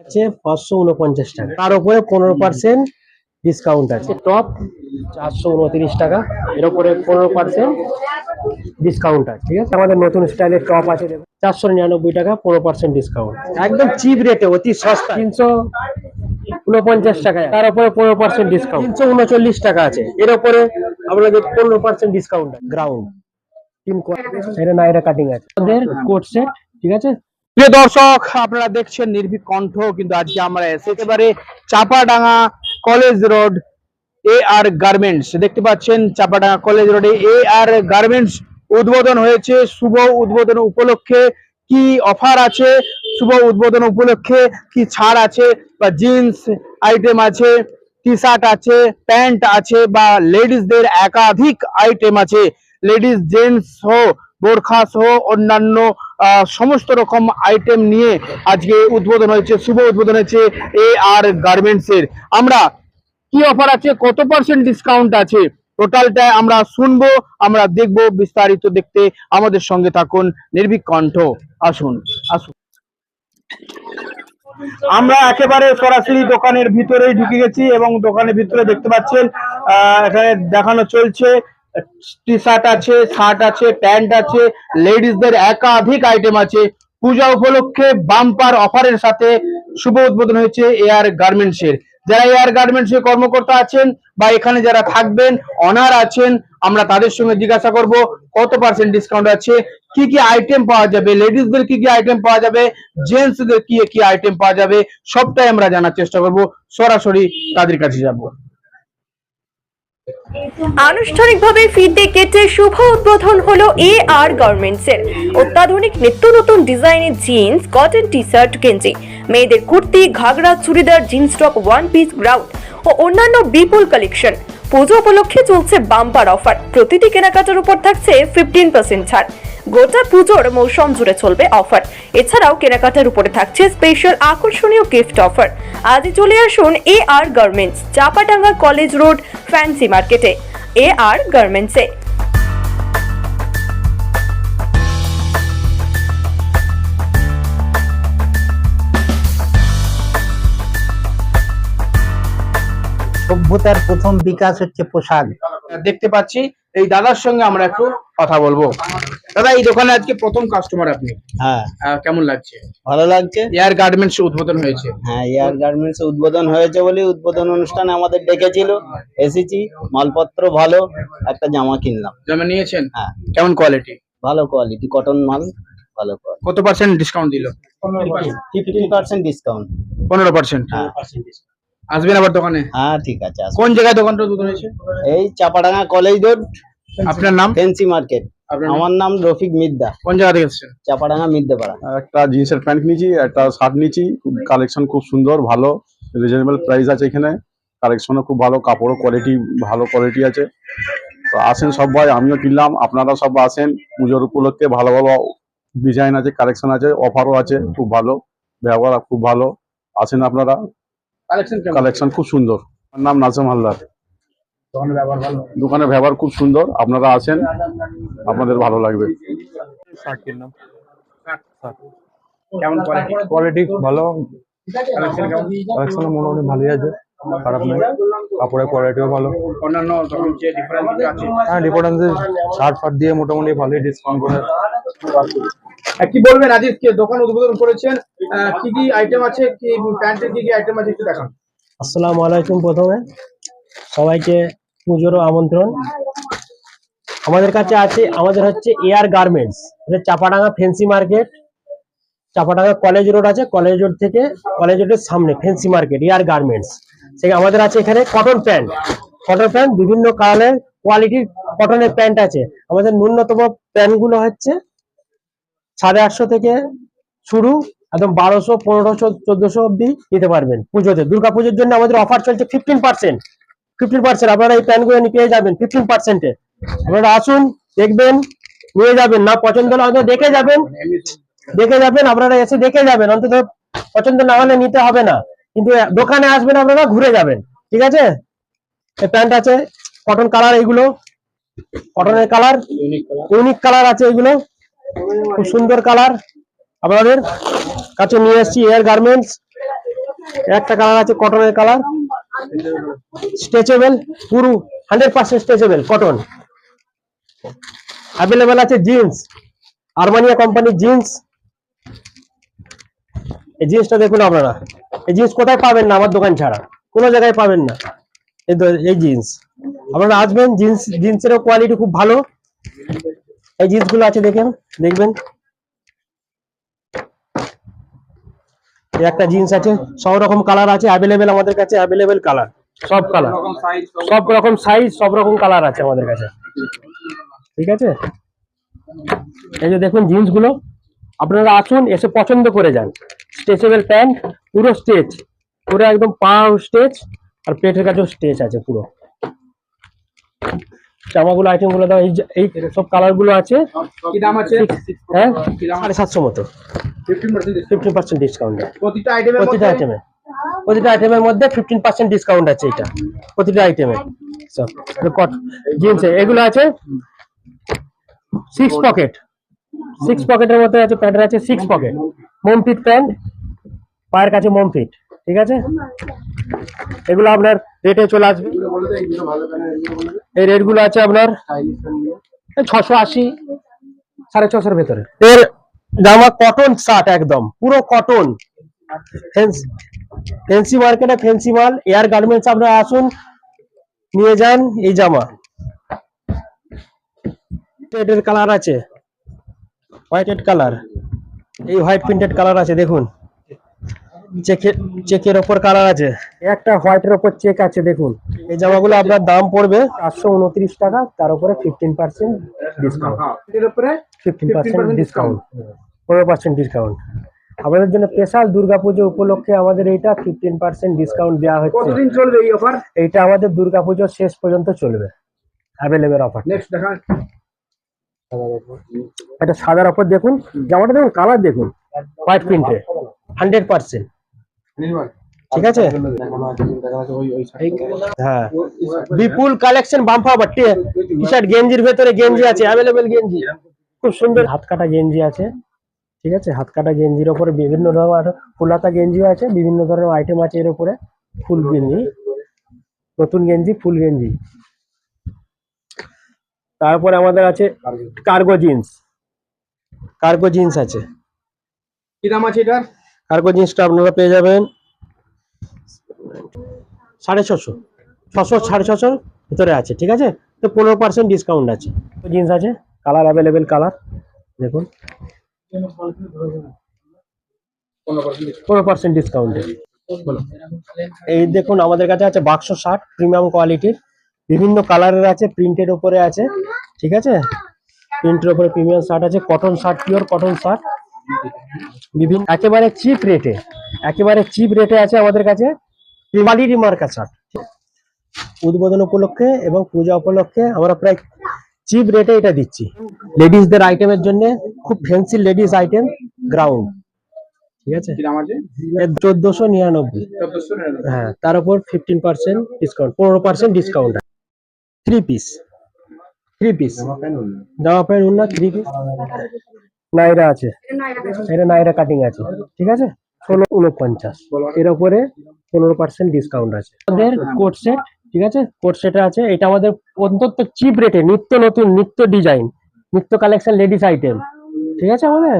আছে পাঁচশো উনপঞ্চাশ টাকা। তার উপরে পনেরো পার্সেন্ট ডিসকাউন্ট আছে। টপ চারশো উনত্রিশ টাকা। এর উপরে পনেরো পার্সেন্ট ডিসকাউন্ট আছে। ঠিক আছে? আমাদের নতুন স্টাইলের টপ আছে। চারশো নিরানব্বই টাকা পনেরো পার্সেন্ট ডিসকাউন্ট একদম চিপ রেটে অতি সস্তা তিনশো উনপঞ্চাশ টাকা তার উপরে পনেরো পার্সেন্ট ডিসকাউন্ট তিনশো উনচল্লিশ টাকা আছে। এর উপরে আপনাদের পনেরো পার্সেন্ট ডিসকাউন্ট গ্রাউন্ড তিন এটা নাইরা কাটিং আছে। আমাদের কোট সেট ঠিক আছে? প্রিয় দর্শক, আপনারা দেখছেন নির্ভীক কণ্ঠ, কিন্তু আজকে আমরা এসে একেবারে Chapadanga college road A R garments দেখতে পাচ্ছেন, চাপাডাঙ্গা কলেজ রোডে এ আর গার্মেন্টস উদ্বোধন হয়েছে। শুভ উদ্বোধন উপলক্ষে কি অফার আছে? শুভ উদ্বোধন উপলক্ষে কি ছাড় আছে? বা জিন্স আইটেম আছে টি শার্ট আছে, প্যান্ট আছে, বা লেডিসদের একাধিক আইটেম আছে। লেডিস, জেন্টস সহ বোরখা সহ অন্যান্য সমস্ত রকম আইটেম নিয়ে আজকে উদ্বোধন হয়েছে শুভ উদ্বোধন হয়েছে এ আর গার্মেন্টস এর। আমরা কি অফার আছে? কত পার্সেন্ট ডিসকাউন্ট আছে? টোটালটা আমরা শুনব আমরা দেখব বিস্তারিত দেখতে আমাদের সঙ্গে থাকুন নির্ভীক কণ্ঠ। আসুন আসুন। আমরা একেবারে সরাসরি দোকানের ভিতরেই ঢুকে গেছি এবং দোকানের ভিতরে দেখতে পাচ্ছেন আহ, এখানে দেখানো চলছে টি শার্ট আছে শার্ট আছে প্যান্ট আছে লেডিসদের একাধিক আইটেম আছে। পূজা উপলক্ষে বাম্পার অফারের সাথে শুভ উদ্বোধন হয়েছে এয়ার গার্মেন্টস এর। যারা এয়ার গার্মেন্টস এর কর্মকর্তা আছেন বা এখানে যারা থাকবেন অনার আছেন, আমরা তাদের সঙ্গে জিজ্ঞাসা করব কত পার্সেন্ট ডিসকাউন্ট আছে, কি কি আইটেম পাওয়া যাবে লেডিসদের কি কি আইটেম পাওয়া যাবে জেন্টসদের কি কি আইটেম পাওয়া যাবে, সবটাই আমরা জানার চেষ্টা করব। সরাসরি তাদের কাছে যাব। আনুষ্ঠানিকভাবে ফিতে কেটে শুভ উদ্বোধন হলো এ আর গার্মেন্টস এর অত্যাধুনিক নিত্য নতুন ডিজাইনের জিন্স কটন টি শার্ট গেঞ্জি। মেয়েদের kurti, ghagra, churidar jeans top one piece ground ও অন্যান্য বিপুল কালেকশন পুজো উপলক্ষে চলছে বাম্পার অফার প্রতিটি কেনাকাটার উপর থাকছে ফিফটিন পার্সেন্ট ছাড়। গোটা পুজোর মৌসুম জুড়ে চলবে অফার এছাড়াও কেনাকাটার উপরে থাকছে স্পেশাল আকর্ষণীয় গিফট অফার আজই চলে আসুন A R garments Chapadanga college road fancy মার্কেটে এ আর গার্মেন্টসে। সভ্যতার প্রথম বিকাশ হচ্ছে পোশাক। দেখতে পাচ্ছি এই দাদার সঙ্গে আমরা একটু কথা বলব। দাদা এই দোকানে আজকে প্রথম কাস্টমার আপনি। হ্যাঁ। কেমন লাগছে? ভালো লাগছে। এয়ার গার্মেন্টস উদ্বোধন হয়েছে। হ্যাঁ এয়ার গার্মেন্টস উদ্বোধন হয়েছে বলে উদ্বোধন অনুষ্ঠানে আমাদের ডেকেছিল। এসেছি মালপত্র ভালো একটা জামা কিনলাম। জামা নিয়েছেন? হ্যাঁ। কেমন কোয়ালিটি ভালো কোয়ালিটি কটন মাল ভালো কোয়ালিটি কত পার্সেন্ট ডিসকাউন্ট দিল? ফিফটি পার্সেন্ট ডিসকাউন্ট পনেরো পার্সেন্ট হ্যাঁ। আসবেন আবার দোকানে? হ্যাঁ ঠিক আছে কোন জায়গায় দোকানটা উদ্বোধন হয়েছে? এই চাপাডাঙ্গা কলেজ রোড। আপনার নাম? ফেন্সি মার্কেট আপনার আমার নাম রফিক মিদ্দা। কোন জায়গা থেকে এসেছেন? চাপাডাঙ্গা মিদ্দাপাড়া। একটা জিন্সের প্যান্ট নিয়েছি একটা শার্ট নিয়েছি কালেকশন খুব সুন্দর ভালো রিজনেবল প্রাইস আছে এখানে। কালেকশনও খুব ভালো কাপড়ও কোয়ালিটি ভালো কোয়ালিটি আছে। তো আসেন সব সবাই আমিও কিনলাম আপনারা সব আসেন। পুজোর উপলক্ষে ভালো ভালো ডিজাইন আছে কালেকশন আছে অফারও আছে খুব ভালো ব্যবহার খুব ভালো। আসেন আপনারা। কালেকশন খুব সুন্দর। আমার নাম নাজম হালদার। দোকানের ব্যবহার দোকানের ব্যবহার খুব সুন্দর। আপনারা আসেন আপনাদের ভালো লাগবে। কেমন কোয়ালিটি কোয়ালিটি ভালো। কালেকশন মোটামুটি ভালোই আছে। খারাপ নেই কাপড়ের কোয়ালিটিও ভালো। অন্যান্য ডিফারেন্স আছে। হ্যাঁ ডিফারেন্স শার্ট ফাট দিয়ে মোটামুটি ভালোই ডিসকাউন্ট করে। কি বলবেন আজকে দোকান উদ্বোধন করেছেন? কি কি আইটেম আছে? কি প্যান্টের কি কি আইটেম আছে একটু দেখান। আসসালামু আলাইকুম প্রথমে। সবাইকে পুজোরও আমন্ত্রণ। আমাদের কাছে আছে, আমাদের হচ্ছে এয়ার গার্মেন্টস এটা Chapadanga fancy market. Chapadanga college road আছে, কলেজ রোড থেকে, কলেজ রোডের সামনে, ফেন্সি মার্কেট এয়ার গার্মেন্টস সেই আমাদের আছে এখানে কটন প্যান্ট কটন প্যান্ট বিভিন্ন কালারের কোয়ালিটির কটনের প্যান্ট আছে। আমাদের ন্যূনতম প্যান্টগুলো হচ্ছে সাড়ে আটশো থেকে শুরু একদম বারোশো পনেরোশো চোদ্দশো অব্দি নিতে পারবেন পুজোতে। দুর্গা পুজোর জন্য আমাদের অফার চলছে ফিফটিন পার্সেন্ট ফিফটিন পার্সেন্ট আপনারা এই প্যান্টগুলো পেয়ে যাবেন ফিফটিন পার্সেন্টে আপনারা আসুন দেখবেন নিয়ে যাবেন। না পছন্দ হলে হয়তো দেখে যাবেন। দেখে যাবেন আপনারা এসে দেখে যাবেন। অন্তত পছন্দ না হলে নিতে হবে না। কিন্তু দোকানে আসবেন আপনারা ঘুরে যাবেন। ঠিক আছে? এই প্যান্ট আছে কটন কালার এইগুলো কটনের কালার ইউনিক কালার আছে এগুলো। খুব সুন্দর কালার আপনাদের। কাছে নিয়ে এসেছি এয়ার গার্মেন্টস একটা কালার আছে কটনের কালার। স্ট্রেচেবল পুরো hundred percent stretchable cotton available আছে জিন্স আরমানিয়া কোম্পানির জিন্স এই জিন্সটা দেখুন আপনারা। এই জিন্স কোথায় পাবেন না আমার দোকান ছাড়া? কোনো জায়গায় পাবেন না। এই জিন্স। আপনারা আসবেন, জিন্স জিন্সেরও কোয়ালিটি খুব ভালো। এই জিন্সগুলো আছে দেখেন দেখবেন? এই একটা জিন্স আছে সব রকম কালার আছে অ্যাভেলেবেল আমাদের কাছে অ্যাভেলেবেল কালার সব কালার সব রকম সাইজ সব রকম। কালার আছে আমাদের কাছে। ঠিক আছে? এই যে দেখুন জিন্সগুলো আপনারা আসুন এসে পছন্দ করে যান। স্ট্রেচেবল প্যান্ট পুরো স্টেচ পুরো একদম পা স্টেচ আর পেটের কাছেও স্টেচ আছে পুরো। জামাগুলো আইটেমগুলো দাও এই এই সব কালারগুলো আছে। কি দাম আছে? হ্যাঁ? সাড়ে সাতশো মতো। ফিফটিন পার্সেন্ট ডিসকাউন্ট প্রতিটা আইটেমের প্রতিটা আইটেমে প্রতিটা আইটেমের মধ্যে ফিফটিন পার্সেন্ট ডিসকাউন্ট আছে এটা। প্রতিটা আইটেমে সব কট জিন্স এগুলো আছে সিক্স পকেট সিক্স পকেটের মধ্যে আছে প্যান্টের আছে six pocket mom fit pant পায়ের কাছে মোম ফিট ঠিক আছে? এগুলো আপনার রেটে চলে আসবে। এই রেটগুলো আছে আপনার? ছশো আশি সাড়ে ছশোর ভেতরে। এর জামা কটন শার্ট একদম পুরো কটন ফেন্সি মার্কেটে ফেন্সি মাল এয়ার গার্মেন্টস আপনারা আসুন নিয়ে যান এই জামা। এর কালার আছে হোয়াইটেড কালার এই হোয়াইট প্রিন্টেড কালার আছে দেখুন। চেকের চেকের ওপর কালার আছে। একটা হোয়াইটের ওপর চেক আছে দেখুন। এই জামাগুলো আপনার দাম পড়বে চারশো উনত্রিশ টাকা তার উপরে ফিফটিন পার্সেন্ট ডিসকাউন্ট এর উপরে ফিফটিন 15% পার্সেন্ট ডিসকাউন্ট পনেরো পার্সেন্ট ডিসকাউন্ট আপনাদের জন্য স্পেশাল দুর্গাপুজো উপলক্ষে আমাদের এইটা ফিফটিন পার্সেন্ট ডিসকাউন্ট দেওয়া হচ্ছে। কতদিন চলবে এই অফার এইটা আমাদের দুর্গাপুজো শেষ পর্যন্ত চলবে। অ্যাভেলেবেল অফার নেক্সট দেখান। এটা সাদার অফার দেখুন জামাটা দেখুন কালার দেখুন হোয়াইট প্রিন্টে হান্ড্রেড পার্সেন্ট ঠিক আছে? হ্যাঁ বিপুল কালেকশন বাম্পা বাট্টি টি শার্ট গেঞ্জির ভেতরে গেঞ্জি আছে অ্যাভেলেবেল গেঞ্জি। খুব সুন্দর। হাত কাটা গেঞ্জি আছে ঠিক আছে? হাত কাটা গেঞ্জির ওপরে বিভিন্ন ধরনের ফুলাতা গেঞ্জিও আছে বিভিন্ন ধরনের আইটেম আছে এর উপরে ফুল গেঞ্জি। নতুন গেঞ্জি ফুল গেঞ্জি। তারপরে আমাদের আছে কার্গো। জিন্স কার্গো জিন্স আছে। কি দাম আছে এটার? কার্গো জিন্সটা আপনারা পেয়ে যাবেন। সাড়ে ছশো। ছশো, সাড়ে ছশোর ভিতরে আছে, ঠিক আছে? তো পনেরো পার্সেন্ট ডিসকাউন্ট আছে। জিন্স আছে কালার অ্যাভেলেবেল কালার দেখুন। পনেরো পার্সেন্ট ডিসকাউন্টে এই দেখুন, আমাদের কাছে আছে বাক্স শার্ট প্রিমিয়াম কোয়ালিটির বিভিন্ন কালারের আছে, প্রিন্টের উপরে আছে, ঠিক আছে? প্রিন্টের উপরে প্রিমিয়াম শার্ট আছে cotton shirt pure cotton shirt. বিভিন্ন একেবারে চিপ রেটে একেবারে চিপ রেটে আছে আমাদের কাছে কোয়ালিটি মার্কা শার্ট উদ্বোধন উপলক্ষে এবং পূজা উপলক্ষে আমরা প্রায় চিপ রেটে এটা দিচ্ছি। লেডিসদের আইটেমের জন্য খুব ফ্যান্সি লেডিস আইটেম গ্রাউন্ড ঠিক আছে? কি চোদ্দশো নিরানব্বই। চোদ্দশো নিরানব্বই। হ্যাঁ তার উপর ফিফটিন পার্সেন্ট ডিসকাউন্ট পনেরো percent discount three piece three piece জামা প্যান্ট উন্না থ্রি পিস নাইরা আছে। এটা নাইরা কাটিং আছে। ঠিক আছে? ষোলো উনপঞ্চাশ। এর উপরে পনেরো পার্সেন্ট ডিসকাউন্ট আছে। আমাদের কোট সেট ঠিক আছে? কোট সেট আছে। এটা আমাদের অন্তত চিপ রেটে নিত্য নতুন নিত্য ডিজাইন নিত্য কালেকশন লেডিস আইটেম ঠিক আছে আমাদের?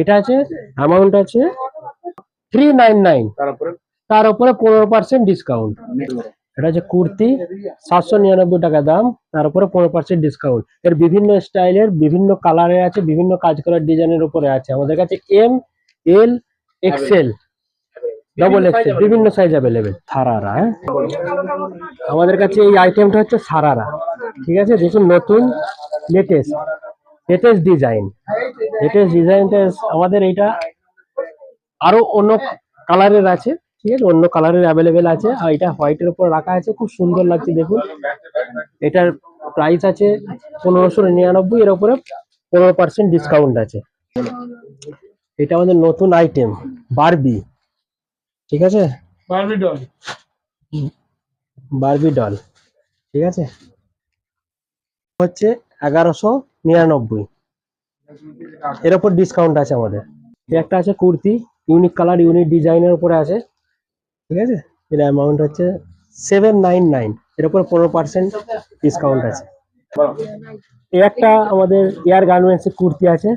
এটা আছে অ্যামাউন্ট আছে থ্রি নাইন নাইন তার উপরে? পনেরো পার্সেন্ট ডিসকাউন্ট এটা হচ্ছে কুর্তি সাতশো নিরানব্বই টাকা দাম তার উপরে পনেরো পার্সেন্ট ডিসকাউন্ট এর বিভিন্ন স্টাইলের বিভিন্ন কালারের আছে বিভিন্ন কাজ করার ডিজাইনের উপরে আছে। আমাদের কাছে M L XL double XL বিভিন্ন সাইজ অ্যাভেলেবেল সারারা হ্যাঁ? আমাদের কাছে এই আইটেমটা হচ্ছে সারারা ঠিক আছে? দেখুন নতুন লেটেস্ট লেটেস্ট ডিজাইন লেটেস্ট ডিজাইনটা আমাদের এইটা আরও অন্য কালারের আছে। ঠিক আছে অন্য কালারের অ্যাভেলেবেল আছে। আর এটা হোয়াইটের উপর রাখা আছে খুব সুন্দর লাগছে দেখুন। এটার প্রাইস আছে পনেরোশো নিরানব্বই এর উপরে পনেরো পার্সেন্ট ডিসকাউন্ট আছে। এটা আমাদের নতুন আইটেম বারবি ঠিক আছে? বারবি ডল বারবি ডল ঠিক আছে? হচ্ছে এগারোশো নিরানব্বই। এর উপর ডিসকাউন্ট আছে আমাদের। একটা আছে কুর্তি ইউনিক কালার ইউনিক ডিজাইনের উপরে আছে। ঠিক আছে? এর অ্যামাউন্ট হচ্ছে সেভেন নাইন নাইন এর উপর পনেরো পার্সেন্ট ডিসকাউন্ট আছে। এই একটা আমাদের এয়ার গার্মেন্টস এর কুর্তি আছে।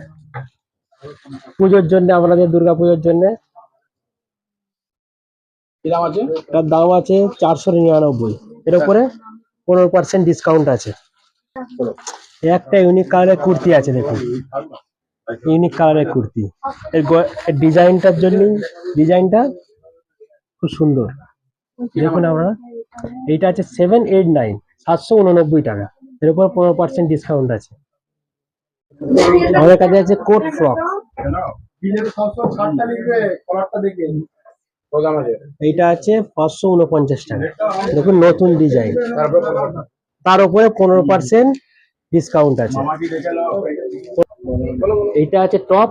পুজোর জন্য আপনাদের দুর্গা পুজোর জন্য। কি দাম আছে? তার দাম আছে চারশো নিরানব্বই। এর উপরে পনেরো পার্সেন্ট ডিসকাউন্ট আছে। একটা ইউনিক কালারের কুর্তি আছে দেখুন। ইউনিক কালারের কুর্তি। এর ডিজাইনটার জন্য ডিজাইনটা খুব সুন্দর। দেখুন আমরা এইটা আছে সেভেন এইট নাইন সাতশো উননব্বই টাকা। এর উপর পনেরো পার্সেন্ট ডিসকাউন্ট আছে। আমাদের কাছে আছে কোট ফ্রক এইটা আছে পাঁচশো উনপঞ্চাশ টাকা। দেখুন নতুন ডিজাইন? তার উপরে পনেরো পার্সেন্ট ডিসকাউন্ট আছে। এইটা আছে টপ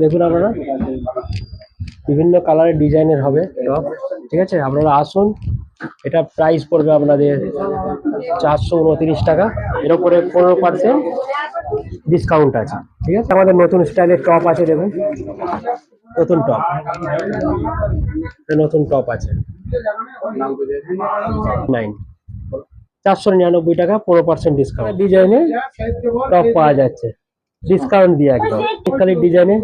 দেখুন আপনারা। বিভিন্ন কালারের ডিজাইনের হবে টপ ঠিক আছে? আপনারা আসুন, এটা প্রাইস পড়বে আপনাদের চারশো উনত্রিশ টাকা। এর উপরে পনেরো পার্সেন্ট ডিসকাউন্ট আছে, ঠিক আছে? আমাদের নতুন স্টাইলের টপ আছে, দেখুন। নতুন টপ নতুন টপ আছে। নাইন চারশো নিরানব্বই টাকা, পনেরো পার্সেন্ট ডিসকাউন্ট ডিজাইনে টপ পাওয়া যাচ্ছে। ডিসকাউন্ট দিয়ে একদম। শীতকালের ডিজাইনে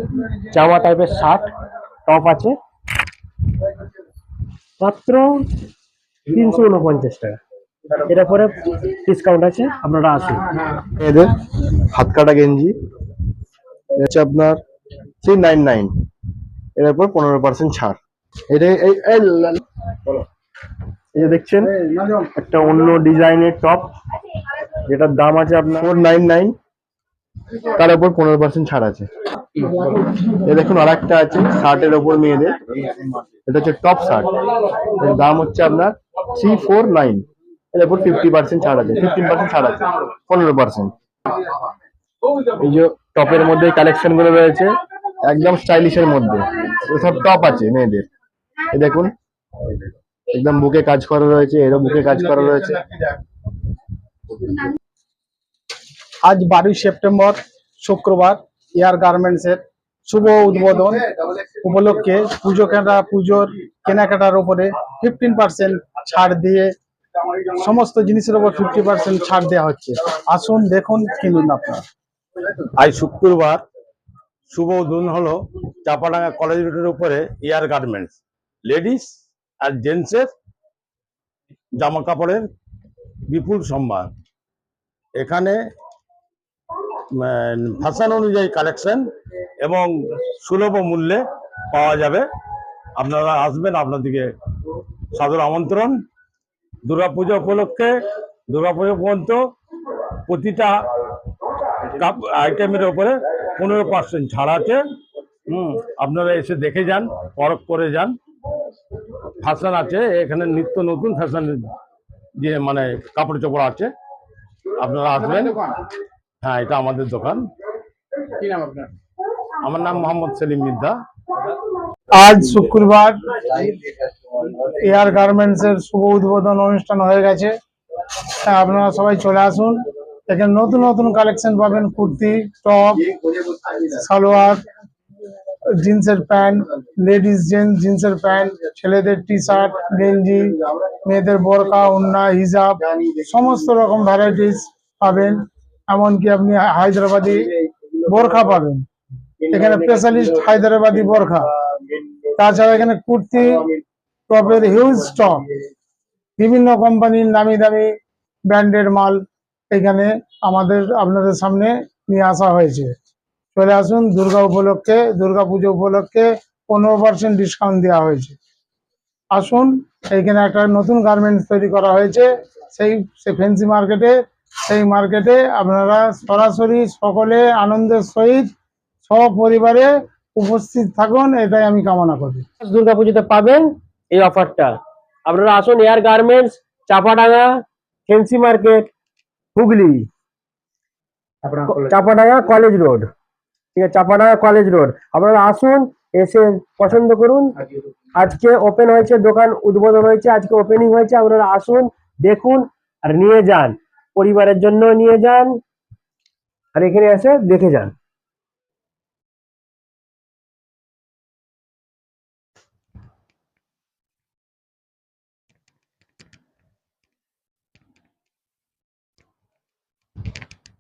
জামা টাইপের শার্ট টপ আছে। মাত্র তিনশো উনপঞ্চাশ টাকা। এর পরে ডিসকাউন্ট আছে আপনারা আসুন। এদের হাত কাটা গেঞ্জি এটা হচ্ছে আপনার থ্রি নাইন নাইন এর উপর পনেরো পার্সেন্ট ছাড়। এটা এই যে দেখছেন একটা অন্য ডিজাইনের টপ যেটার দাম আছে আপনার ফোর নাইন নাইন তার উপর পনেরো পার্সেন্ট ছাড় আছে। এ দেখুন আর একটা আছে, শার্টের ওপর মেয়েদের। এটা হচ্ছে টপ শার্ট। এর দাম হচ্ছে আপনার থ্রি ফোর নাইন এর উপর ফিফটি পার্সেন্ট ছাড় আছে ফিফটিন পার্সেন্ট ছাড় আছে, পনেরো পার্সেন্ট এই যে টপের মধ্যে কালেকশনগুলো রয়েছে, একদম স্টাইলিশের মধ্যে। সব টপ আছে মেয়েদের। এই দেখুন, একদম বুকে কাজ করা রয়েছে, এরও বুকে কাজ করা রয়েছে। আজ বারোই সেপ্টেম্বর, শুক্রবার। এয়ার গার্মেন্টসের শুভ উদ্বোধন উপলক্ষে পুজো কেনা, পুজোর কেনাকাটার উপরে ফিফটিন পার্সেন্ট ছাড় দিয়ে সমস্ত জিনিসের উপর ফিফটি পার্সেন্ট ছাড় দেওয়া হচ্ছে। আসুন, দেখুন, কিনুন আপনার। আজ শুক্রবার, শুভ উদ্বোধন হলো চাপাডাঙ্গা কলেজ রোডের উপরে এয়ার গার্মেন্টস লেডিস আর জেন্টসের জামা কাপড়ের বিপুল সম্ভার। এখানে ফ্যাশন অনুযায়ী কালেকশন এবং সুলভ মূল্যে পাওয়া যাবে। আপনারা আসবেন, আপনাদেরকে সাদর আমন্ত্রণ। দুর্গাপূজা উপলক্ষে, দুর্গাপূজা পর্যন্ত প্রতিটা কাপ আইটেমের ওপরে পনেরো পার্সেন্ট ছাড় আছে। হুম, আপনারা এসে দেখে যান, পরখ করে যান। ফ্যাশন আছে, এখানে নিত্য নতুন ফ্যাশনের যে মানে কাপড় চোপড় আছে, আপনারা আসবেন। হ্যাঁ এটা আমাদের দোকান। কি নাম আপনার? আমার নাম মোহাম্মদ সেলিম মিদ্দা। আজ শুক্রবার এয়ার গার্মেন্টস এর শুভ উদ্বোধন অনুষ্ঠান হয়ে গেছে। তা আপনারা সবাই চলে আসুন। এখানে নতুন নতুন কালেকশন পাবেন কুর্তি টপ সালোয়ার জিন্সের প্যান্ট লেডিস জেন্টস জিন্সের প্যান্ট ছেলেদের টি শার্ট গেঞ্জি মেয়েদের বোরকা ওন্না হিজাব সমস্ত রকম ভ্যারাইটিস পাবেন। এমনকি আপনি হায়দ্রাবাদি বোরখা পাবেন। এখানে স্পেশালিস্ট হায়দ্রাবাদি বোরখা। তাছাড়া এখানে কুর্তি, টপের হিউজ স্টক বিভিন্ন কোম্পানির নামি দামি ব্র্যান্ডের মাল এখানে আমাদের, আপনাদের সামনে নিয়ে আসা হয়েছে। চলে আসুন দুর্গা উপলক্ষে, দুর্গা পুজো উপলক্ষে পনেরো পার্সেন্ট ডিসকাউন্ট দেওয়া হয়েছে। আসুন, এইখানে একটা নতুন গার্মেন্টস তৈরি করা হয়েছে। সেই ফেন্সি মার্কেটে সেই মার্কেটে আপনারা সরাসরি সকলে আনন্দের সহিত সপরিবারে উপস্থিত থাকুন এটাই আমি কামনা করি। দুর্গাপুজোতে পাবেন এই অফারটা। আপনারা আসুন air garments Chapadanga fancy market Hooghly. আপনার চাপাডাঙ্গা কলেজ রোড। ঠিক আছে চাপাডাঙ্গা কলেজ রোড। আপনারা আসুন এসে পছন্দ করুন। আজকে ওপেন হয়েছে দোকান উদ্বোধন হয়েছে আজকে ওপেনিং হয়েছে আপনারা আসুন দেখুন আর নিয়ে যান। পরিবারের জন্য নিয়ে যান আর এখানে এসে দেখে যান।